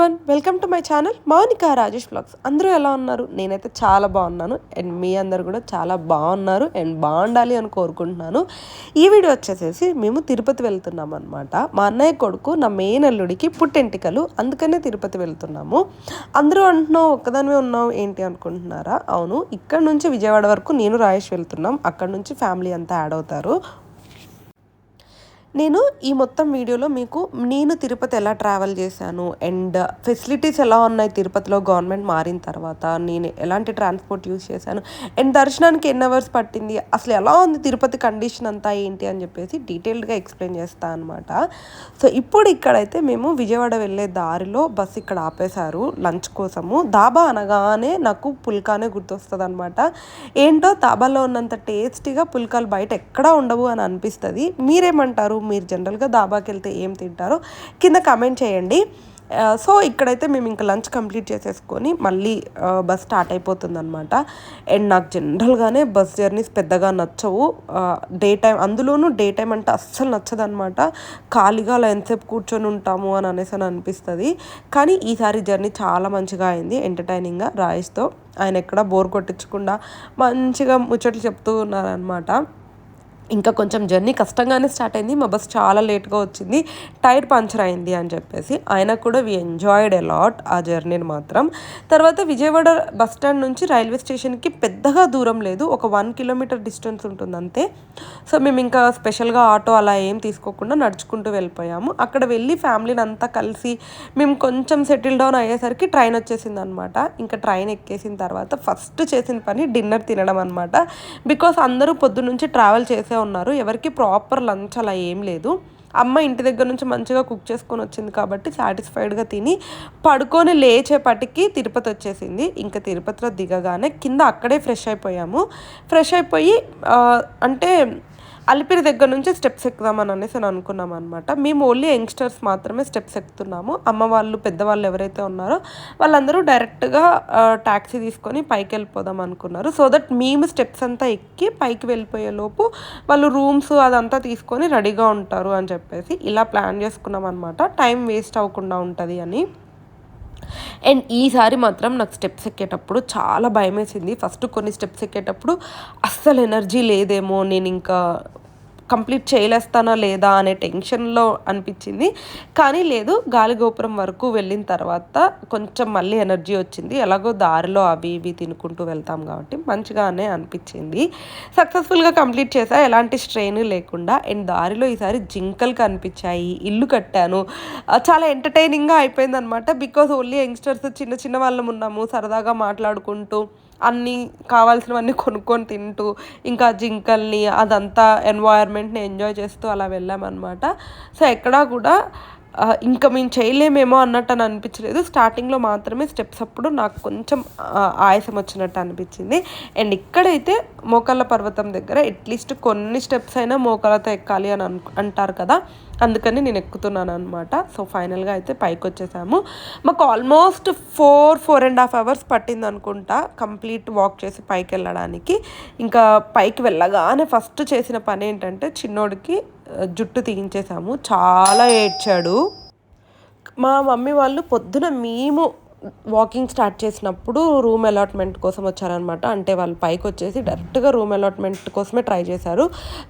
Everyone welcome to my channel Mounika Rajesh blogs అందరూ ఎలా ఉన్నారు? నేనైతే చాలా బాగున్నాను. అండ్ మీ అందరు కూడా చాలా బాగున్నారు అండ్ బాగుండాలి అని కోరుకుంటున్నాను. ఈ వీడియో వచ్చేసేసి మేము తిరుపతి వెళ్తున్నాం అనమాట మా అన్నయ్య కొడుకు నా మెయిన్ అల్లుడికి పుట్టెంటికలు. అందుకనే తిరుపతి వెళ్తున్నాము. అందరూ అంటున్నావు ఒక్కదానివే ఉన్నావు ఏంటి అనుకుంటున్నారా? అవును ఇక్కడ నుంచి విజయవాడ వరకు నేను రాజేష్ వెళ్తున్నాం. అక్కడ నుంచి ఫ్యామిలీ అంతా యాడ్ అవుతారు. నేను ఈ మొత్తం వీడియోలో మీకు నేను తిరుపతి ఎలా ట్రావెల్ చేశాను అండ్ ఫెసిలిటీస్ ఎలా ఉన్నాయి తిరుపతిలో గవర్నమెంట్ మారిన తర్వాత నేను ఎలాంటి ట్రాన్స్పోర్ట్ యూజ్ చేశాను అండ్ దర్శనానికి ఎన్ని అవర్స్ పట్టింది అసలు ఎలా ఉంది తిరుపతి కండిషన్ అంతా ఏంటి అని చెప్పేసి డీటెయిల్డ్గా ఎక్స్ప్లెయిన్ చేస్తాను అనమాట సో ఇప్పుడు ఇక్కడైతే మేము విజయవాడ వెళ్ళే దారిలో బస్సు ఇక్కడ ఆపేశారు లంచ్ కోసము. దాబా అనగానే నాకు పుల్కానే గుర్తొస్తుంది అనమాట ఏంటో దాబాలో ఉన్నంత టేస్టీగా పుల్కాలు బయట ఎక్కడా ఉండవు అని అనిపిస్తుంది. మీరేమంటారు? మీరు జనరల్గా దాబాకి వెళ్తే ఏం తింటారో కింద కమెంట్ చేయండి. సో ఇక్కడైతే మేము ఇంకా లంచ్ కంప్లీట్ చేసేసుకొని మళ్ళీ బస్ స్టార్ట్ అయిపోతుంది అనమాట అండ్ నాకు జనరల్గానే బస్ జర్నీస్ పెద్దగా నచ్చవు. డే టైం అందులోనూ డే టైం అంటే అస్సలు నచ్చదనమాట ఖాళీగా అలా ఎంతసేపు కూర్చొని ఉంటాము అని అనేసి అని అనిపిస్తుంది. కానీ ఈసారి జర్నీ చాలా మంచిగా అయింది ఎంటర్టైనింగ్గా రాయిస్తో. ఆయన ఎక్కడ బోర్ కొట్టించకుండా మంచిగా ముచ్చట్లు చెప్తూ ఉన్నారనమాట ఇంకా కొంచెం జర్నీ కష్టంగానే స్టార్ట్ అయింది. మా బస్ చాలా లేట్గా వచ్చింది. టైర్ పంచర్ అయింది అని చెప్పేసి. ఆయన కూడా వి ఎంజాయిడ్ అలాట్ ఆ జర్నీని మాత్రం. తర్వాత విజయవాడ బస్ స్టాండ్ నుంచి రైల్వే స్టేషన్కి పెద్దగా దూరం లేదు. ఒక వన్ కిలోమీటర్ డిస్టెన్స్ ఉంటుంది అంతే. సో మేము ఇంకా స్పెషల్గా ఆటో అలా ఏం తీసుకోకుండా నడుచుకుంటూ వెళ్ళిపోయాము. అక్కడ వెళ్ళి ఫ్యామిలీని అంతా కలిసి మేము కొంచెం సెటిల్ డౌన్ అయ్యేసరికి ట్రైన్ వచ్చేసింది అనమాట ఇంకా ట్రైన్ ఎక్కేసిన తర్వాత ఫస్ట్ చేసిన పని డిన్నర్ తినడం అనమాట బికాస్ అందరూ పొద్దున్నుంచి ట్రావెల్ చేసే ఉన్నారు. ఎవరికి ప్రాపర్ లంచ్ అలా ఏం లేదు. అమ్మ ఇంటి దగ్గర నుంచి మంచిగా కుక్ చేసుకొని వచ్చింది కాబట్టి సాటిస్ఫైడ్గా తిని పడుకొని లేచేపటికి తిరుపతి వచ్చేసింది. ఇంకా తిరుపతిలో దిగగానే కింద అక్కడే ఫ్రెష్ అయిపోయాము. ఫ్రెష్ అయిపోయి అంటే అలిపిరి దగ్గర నుంచి స్టెప్స్ ఎక్కుదామని అనేసి అని అనుకున్నాం అనమాట మేము ఓన్లీ యంగ్స్టర్స్ మాత్రమే స్టెప్స్ ఎక్కుతున్నాము. అమ్మ వాళ్ళు పెద్దవాళ్ళు ఎవరైతే ఉన్నారో వాళ్ళందరూ డైరెక్ట్గా ట్యాక్సీ తీసుకొని పైకి వెళ్ళిపోదాం అనుకున్నారు. సో దట్ మేము స్టెప్స్ అంతా ఎక్కి పైకి వెళ్ళిపోయే లోపు వాళ్ళు రూమ్స్ అదంతా తీసుకొని రెడీగా ఉంటారు అని చెప్పేసి ఇలా ప్లాన్ చేసుకున్నాం అనమాట టైం వేస్ట్ అవ్వకుండా ఉంటుంది అని. అండ్ ఈసారి మాత్రం నాకు స్టెప్స్ ఎక్కేటప్పుడు చాలా భయం వేసింది ఫస్ట్ కొన్ని స్టెప్స్ ఎక్కేటప్పుడు అస్సలు ఎనర్జీ లేదేమో నేను ఇంకా కంప్లీట్ చేయలేస్తానా లేదా అనే టెన్షన్లో అనిపించింది. కానీ లేదు గాలిగోపురం వరకు వెళ్ళిన తర్వాత కొంచెం మళ్ళీ ఎనర్జీ వచ్చింది. ఎలాగో దారిలో అవి ఇవి తినుకుంటూ వెళ్తాం కాబట్టి మంచిగానే అనిపించింది. సక్సెస్ఫుల్గా కంప్లీట్ చేసా ఎలాంటి స్ట్రెయిన్ లేకుండా అండ్ దారిలో ఈసారి జింకలు కనిపించాయి. ఇల్లు కట్టాను. చాలా ఎంటర్టైనింగ్గా అయిపోయింది అనమాట బికాస్ ఓన్లీ యంగ్స్టర్స్ చిన్న చిన్న వాళ్ళం ఉన్నాము. సరదాగా మాట్లాడుకుంటూ అన్నీ కావాల్సినవన్నీ కొనుక్కొని తింటూ ఇంకా జింకల్ని అదంతా ఎన్వైర్మెంట్ని ఎంజాయ్ చేస్తూ అలా వెళ్ళామన్నమాట. సో ఎక్కడా కూడా ఇంకా మేము చేయలేమేమో అన్నట్టు అని అనిపించలేదు. స్టార్టింగ్లో మాత్రమే స్టెప్స్ అప్పుడు నాకు కొంచెం ఆయాసం వచ్చినట్టు అనిపించింది. అండ్ ఇక్కడైతే మోకాళ్ళ పర్వతం దగ్గర అట్లీస్ట్ కొన్ని స్టెప్స్ అయినా మోకాళ్ళతో ఎక్కాలి అని అను అంటారు కదా. అందుకని నేను ఎక్కుతున్నాను అనమాట సో ఫైనల్గా అయితే పైకి వచ్చేసాము. మాకు almost four four and half hours పట్టింది అనుకుంటా కంప్లీట్ వాక్ చేసి పైకి వెళ్ళడానికి. ఇంకా పైకి వెళ్ళగానే ఫస్ట్ చేసిన పని ఏంటంటే చిన్నోడికి జుట్టు తీయించేసాము చాలా ఏడ్చాడు. మా మమ్మీ వాళ్ళు పొద్దున మేము వాకింగ్ స్టార్ట్ చేసినప్పుడు రూమ్ అలాట్మెంట్ కోసం వచ్చారనమాట అంటే వాళ్ళు పైకి వచ్చేసి డైరెక్ట్గా రూమ్ అలాట్మెంట్ కోసమే ట్రై చేశారు.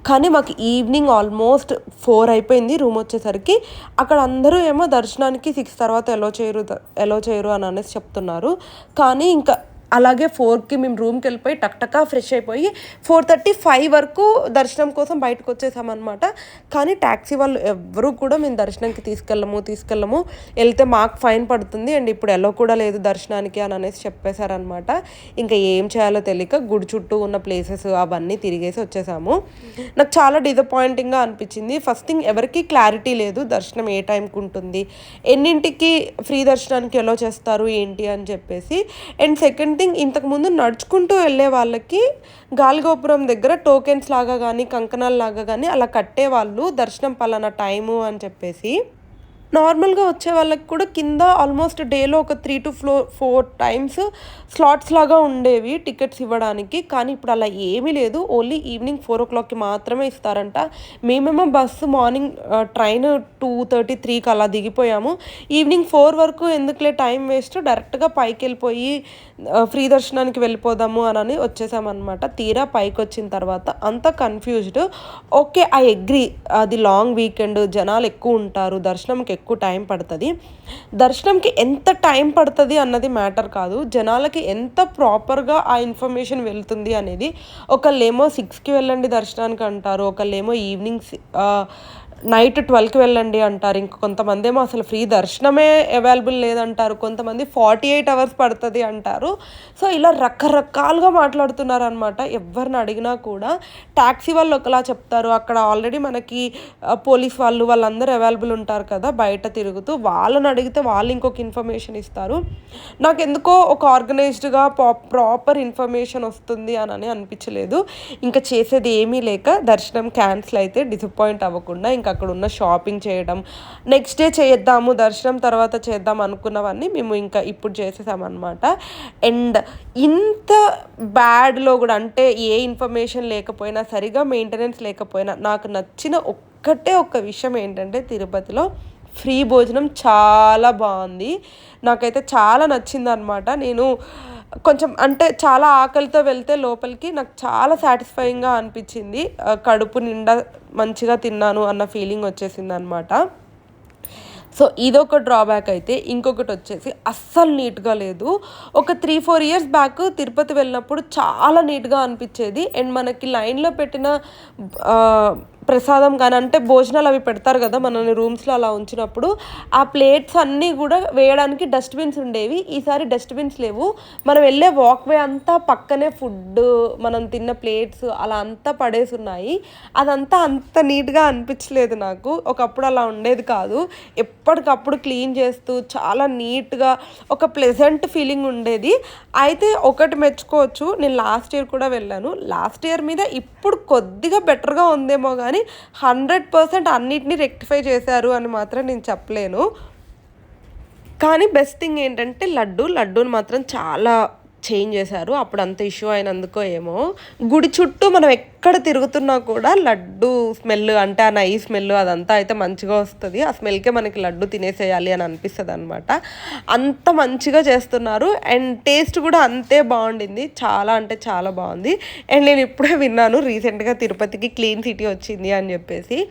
కానీ మాకు ఈవినింగ్ ఆల్మోస్ట్ ఫోర్ అయిపోయింది రూమ్ వచ్చేసరికి. అక్కడ అందరూ ఏమో దర్శనానికి సిక్స్ తర్వాత ఎలో చేయరు ఎలో చేయరు అని అనేసి చెప్తున్నారు. కానీ ఇంకా అలాగే ఫోర్కి మేము రూమ్కి వెళ్ళిపోయి టక్టకా ఫ్రెష్ అయిపోయి ఫోర్ థర్టీ ఫైవ్ వరకు దర్శనం కోసం బయటకు వచ్చేసామన్నమాట. కానీ ట్యాక్సీ వాళ్ళు ఎవరు కూడా మేము దర్శనంకి తీసుకెళ్ళము తీసుకెళ్ళము. వెళ్తే మాకు ఫైన్ పడుతుంది అండ్ ఇప్పుడు ఎలా కూడా లేదు దర్శనానికి అని అనేసి చెప్పేశారనమాట ఇంకా ఏం చేయాలో తెలియక గుడి చుట్టూ ఉన్న ప్లేసెస్ అవన్నీ తిరిగేసి వచ్చేసాము. నాకు చాలా డిసప్పాయింటింగ్గా అనిపించింది. ఫస్ట్ థింగ్ ఎవరికి క్లారిటీ లేదు. దర్శనం ఏ టైంకి ఉంటుంది? ఎన్నింటికి ఫ్రీ దర్శనానికి ఎలా చేస్తారు? ఏంటి? అని చెప్పేసి. అండ్ సెకండ్ థింగ్ ఇంతకుముందు నడుచుకుంటూ వెళ్ళే వాళ్ళకి గాలిగోపురం దగ్గర టోకెన్స్ లాగా కానీ కంకణాలు లాగా కానీ అలా కట్టేవాళ్ళు దర్శనం పలానా టైము అని చెప్పేసి. నార్మల్గా వచ్చే వాళ్ళకి కూడా కింద ఆల్మోస్ట్ డేలో ఒక త్రీ టు ఫ్లో ఫోర్ టైమ్స్ స్లాట్స్ లాగా ఉండేవి టికెట్స్ ఇవ్వడానికి. కానీ ఇప్పుడు అలా ఏమీ లేదు. ఓన్లీ ఈవినింగ్ ఫోర్ ఓ క్లాక్కి మాత్రమే ఇస్తారంట. మేమేమో bus morning train two thirty త్రీకి అలా దిగిపోయాము. ఈవినింగ్ ఫోర్ వరకు ఎందుకులే టైం వేస్ట్ డైరెక్ట్గా పైకి వెళ్ళిపోయి ఫ్రీ దర్శనానికి వెళ్ళిపోదాము అని వచ్చేసామన్నమాట. తీరా పైకి వచ్చిన తర్వాత అంత కన్ఫ్యూజ్డ్. Okay I agree. అది లాంగ్ వీకెండ్ జనాలు ఎక్కువ ఉంటారు దర్శనంకి ఎక్కువ టైం పడుతుంది. దర్శనంకి ఎంత టైం పడుతుంది అన్నది మ్యాటర్ కాదు. జనాలకి ఎంత ప్రాపర్గా ఆ ఇన్ఫర్మేషన్ వెళ్తుంది అనేది ఒకళ్ళేమో సిక్స్కి వెళ్ళండి దర్శనానికి అంటారు. ఒకళ్ళేమో ఈవినింగ్ నైట్ ట్వెల్వ్కి వెళ్ళండి అంటారు. ఇంక కొంతమంది ఏమో అసలు ఫ్రీ దర్శనమే అవైలబుల్ లేదంటారు. కొంతమంది ఫార్టీ ఎయిట్ అవర్స్ పడుతుంది అంటారు. సో ఇలా రకరకాలుగా మాట్లాడుతున్నారు అనమాట ఎవరిని అడిగినా కూడా ట్యాక్సీ వాళ్ళు ఒకలా చెప్తారు. అక్కడ ఆల్రెడీ మనకి పోలీస్ వాళ్ళు వాళ్ళందరూ అవైలబుల్ ఉంటారు కదా బయట తిరుగుతూ. వాళ్ళని అడిగితే వాళ్ళు ఇంకొక ఇన్ఫర్మేషన్ ఇస్తారు. నాకు ఎందుకో ఒక ఆర్గనైజ్డ్గా ప్రాపర్ ఇన్ఫర్మేషన్ వస్తుంది అని అనిపించలేదు. ఇంకా చేసేది ఏమీ లేక దర్శనం క్యాన్సిల్ అయితే డిసప్పాయింట్ అవ్వకుండా ఇంకా అక్కడ ఉన్న షాపింగ్ చేయడం నెక్స్ట్ డే చేద్దాము దర్శనం తర్వాత చేద్దాం అనుకున్నవన్నీ మేము ఇంకా ఇప్పుడు చేసేసామన్నమాట. అండ్ ఇంత బ్యాడ్లో కూడా అంటే ఏ ఇన్ఫర్మేషన్ లేకపోయినా సరిగా మెయింటెనెన్స్ లేకపోయినా నాకు నచ్చిన ఒక్కటే ఒక్క విషయం ఏంటంటే తిరుపతిలో ఫ్రీ భోజనం చాలా బాగుంది. నాకైతే చాలా నచ్చింది అనమాట నేను కొంచెం అంటే చాలా ఆకలితో వెళ్తే లోపలికి నాకు చాలా సాటిస్ఫైయింగ్గా అనిపించింది. కడుపు నిండా మంచిగా తిన్నాను అన్న ఫీలింగ్ వచ్చేసింది అనమాట సో ఇదొక డ్రాబ్యాక్ అయితే. ఇంకొకటి వచ్చేసి అస్సలు నీట్గా లేదు. ఒక three four years back Tirupati వెళ్ళినప్పుడు చాలా నీట్గా అనిపించేది. అండ్ మనకి లైన్లో పెట్టిన ప్రసాదం కానీ అంటే భోజనాలు అవి పెడతారు కదా మనల్ని రూమ్స్లో అలా ఉంచినప్పుడు ఆ ప్లేట్స్ అన్నీ కూడా వేయడానికి డస్ట్బిన్స్ ఉండేవి. ఈసారి డస్ట్బిన్స్ లేవు. మనం వెళ్ళే వాక్వే అంతా పక్కనే ఫుడ్ మనం తిన్న ప్లేట్స్ అలా అంతా పడేసి ఉన్నాయి. అదంతా అంత నీట్గా అనిపించలేదు నాకు. ఒకప్పుడు అలా ఉండేది కాదు. ఎప్పటికప్పుడు క్లీన్ చేస్తూ చాలా నీట్గా ఒక ప్లెజెంట్ ఫీలింగ్ ఉండేది. అయితే ఒకటి మెచ్చుకోవచ్చు. నేను లాస్ట్ ఇయర్ కూడా వెళ్ళాను. లాస్ట్ ఇయర్ మీద ఇప్పుడు కొద్దిగా బెటర్గా ఉందేమో కానీ హండ్రెడ్ పర్సెంట్ అన్నిటినీ రెక్టిఫై చేశారు అని మాత్రం నేను చెప్పలేను. కానీ బెస్ట్ థింగ్ ఏంటంటే లడ్డు. లడ్డూని మాత్రం చాలా చేంజ్ చేశారు. అప్పుడు అంత ఇష్యూ అయినందుకో ఏమో. గుడి చుట్టూ మనం ఎక్కడ తిరుగుతున్నా కూడా లడ్డు స్మెల్ అంటే ఆ నై స్మెల్ అదంతా అయితే మంచిగా వస్తుంది. ఆ స్మెల్కే మనకి లడ్డు తినేసేయాలి అని అనిపిస్తుంది అనమాట అంత మంచిగా చేస్తున్నారు. అండ్ టేస్ట్ కూడా అంతే బాగుండింది. చాలా అంటే చాలా బాగుంది. అండ్ నేను ఇప్పుడే విన్నాను రీసెంట్గా తిరుపతికి క్లీన్ సిటీ వచ్చింది అని చెప్పేసి.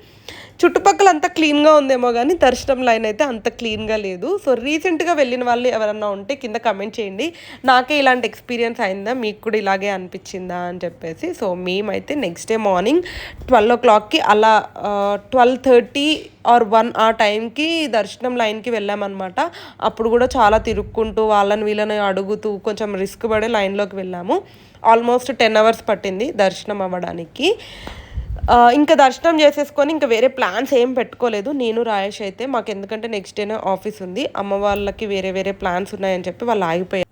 చుట్టుపక్కల అంత క్లీన్గా ఉందేమో కానీ దర్శనం లైన్ అయితే అంత క్లీన్గా లేదు. సో రీసెంట్గా వెళ్ళిన వాళ్ళు ఎవరన్నా ఉంటే కింద కమెంట్ చేయండి. నాకే ఇలాంటి ఎక్స్పీరియన్స్ అయిందా? మీకు కూడా ఇలాగే అనిపించిందా? అని చెప్పేసి. సో మేమైతే నెక్స్ట్ డే మార్నింగ్ ట్వెల్వ్ ఓ క్లాక్కి అలా ట్వెల్వ్ థర్టీ ఆర్ వన్ ఆ టైంకి దర్శనం లైన్కి వెళ్ళామన్నమాట. అప్పుడు కూడా చాలా తిరుక్కుంటూ వాళ్ళని వీళ్ళని అడుగుతూ కొంచెం రిస్క్ పడే లైన్లోకి వెళ్ళాము. ఆల్మోస్ట్ టెన్ అవర్స్ పట్టింది దర్శనం అవ్వడానికి. ఇంకా దర్శనం చేసేసుకొని ఇంకా వేరే ప్లాన్స్ ఏం పెట్టుకోలేదు. నేను రాయేష్ అయితే మాకు ఎందుకంటే నెక్స్ట్ డేనే ఆఫీస్ ఉంది. అమ్మ వాళ్ళకి వేరే వేరే ప్లాన్స్ ఉన్నాయని చెప్పి వాళ్ళు ఆగిపోయారు.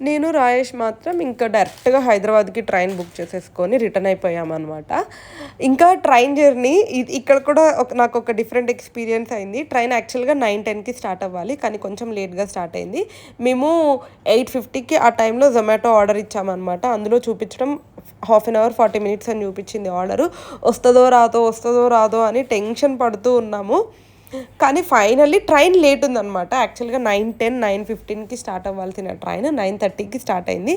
నేను రాయేష్ మాత్రం ఇంకా డైరెక్ట్గా హైదరాబాద్కి ట్రైన్ బుక్ చేసేసుకొని రిటర్న్ అయిపోయామన్నమాట. ఇంకా ట్రైన్ జర్నీ ఇక్కడ కూడా ఒక నాకు ఒక డిఫరెంట్ ఎక్స్పీరియన్స్ అయింది. ట్రైన్ యాక్చువల్గా నైన్ టెన్కి స్టార్ట్ అవ్వాలి. కానీ కొంచెం లేట్గా స్టార్ట్ అయింది. మేము ఎయిట్ ఫిఫ్టీకి ఆ టైంలో జొమాటో ఆర్డర్ ఇచ్చామన్నమాట. అందులో చూపించడం half an hour forty minutes అని చూపించింది ఆర్డరు. వస్తుందో రాదో వస్తుందో రాదో అని టెన్షన్ పడుతూ ఉన్నాము. కానీ ఫైనల్లీ ట్రైన్ లేట్ ఉందన్నమాట. యాక్చువల్గా నైన్ టెన్ నైన్ ఫిఫ్టీన్కి స్టార్ట్ అవ్వాల్సిన ట్రైన్. నైన్ థర్టీకి స్టార్ట్ అయింది.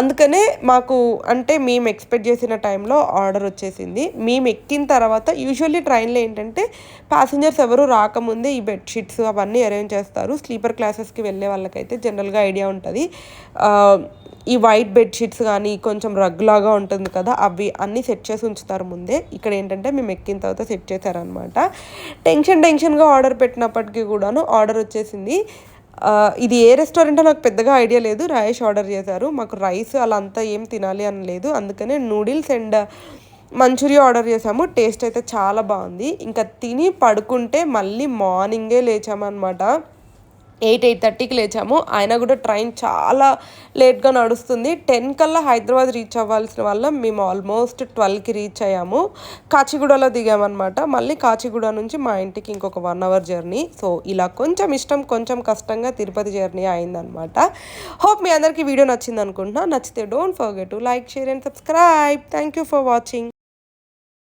అందుకనే మాకు అంటే మేము ఎక్స్పెక్ట్ చేసిన టైంలో ఆర్డర్ వచ్చేసింది. మేము ఎక్కిన తర్వాత యూజువల్లీ ట్రైన్లో ఏంటంటే ప్యాసింజర్స్ ఎవరు రాకముందే ఈ బెడ్షీట్స్ అవన్నీ అరేంజ్ చేస్తారు. స్లీపర్ క్లాసెస్కి వెళ్ళే వాళ్ళకైతే జనరల్గా ఐడియా ఉంటుంది. ఈ వైట్ బెడ్షీట్స్ కానీ కొంచెం రగ్లాగా ఉంటుంది కదా అవి అన్నీ సెట్ చేసి ఉంచుతారు ముందే. ఇక్కడ ఏంటంటే మేము ఎక్కిన తర్వాత సెట్ చేశారనమాట టెన్షన్ ఆన్లైన్గా ఆర్డర్ పెట్టినప్పటికీ కూడాను ఆర్డర్ వచ్చేసింది. ఇది ఏ రెస్టారెంటో నాకు పెద్దగా ఐడియా లేదు. రాయేష్ ఆర్డర్ చేశారు. మాకు రైస్ అలా అంతా ఏం తినాలి అని లేదు. అందుకనే నూడిల్స్ అండ్ మంచూరియా ఆర్డర్ చేసాము టేస్ట్ అయితే చాలా బాగుంది. ఇంకా తిని పడుకుంటే మళ్ళీ మార్నింగే లేచామన్నమాట. ఎయిట్ ఎయిట్ థర్టీకి లేచాము. ఆయన కూడా ట్రైన్ చాలా లేట్గా నడుస్తుంది. టెన్ కల్లా హైదరాబాద్ రీచ్ అవ్వాల్సిన వల్ల మేము ఆల్మోస్ట్ ట్వెల్వ్కి రీచ్ అయ్యాము. కాచిగూడలో దిగామన్నమాట. మళ్ళీ కాచిగూడ నుంచి మా ఇంటికి ఇంకొక వన్ అవర్ జర్నీ. సో ఇలా కొంచెం ఇష్టం కొంచెం కష్టంగా తిరుపతి జర్నీ అయిందనమాట హోప్ మీ అందరికీ వీడియో నచ్చింది అనుకుంటున్నా నచ్చితే don't forget to like share and subscribe. Thank you for watching.